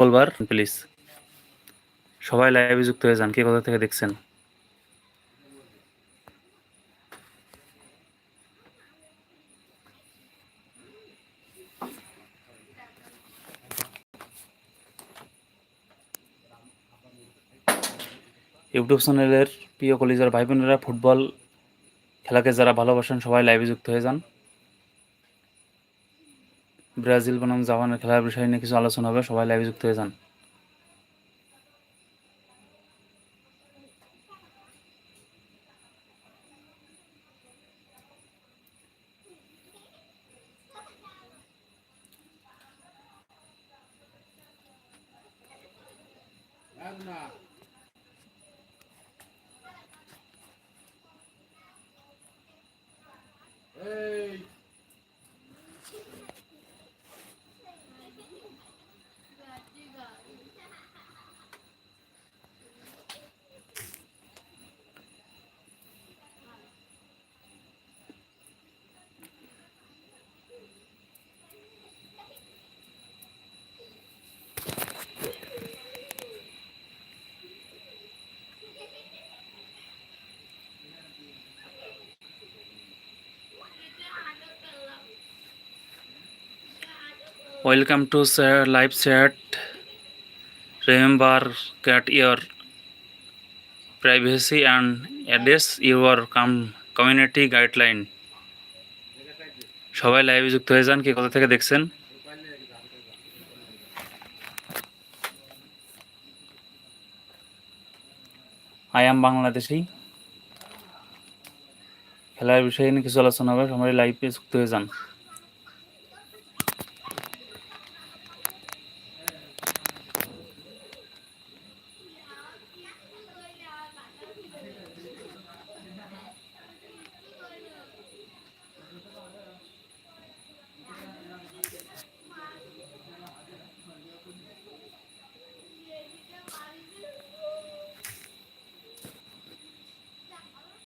বলবার প্লিজ। সবাই লাইভে যুক্ত হয়ে যান, কে কোথা থেকে দেখছেন? ইউটিউব চ্যানেলের প্রিয় কলিজার ভাই বোনেরা ফুটবল খেলাকে যারা ভালোবাসেন, সবাই লাইভে যুক্ত হয়ে যান। ব্রাজিল বনাম জাপানের খেলার বিষয় নিয়ে কিছু আলোচনা হবে, সবাই লাইভে যুক্ত হয়ে যান। Welcome welcome to live chat remember get your privacy and address your come community guideline. সবাই লাইভে যুক্ত হয়ে যান, কি কোথা থেকে দেখছেন? I am Bangladeshi. খেলার বিষয়ে কিছু আলোচনা হবে, সবাই লাইভে যুক্ত হয়ে যান।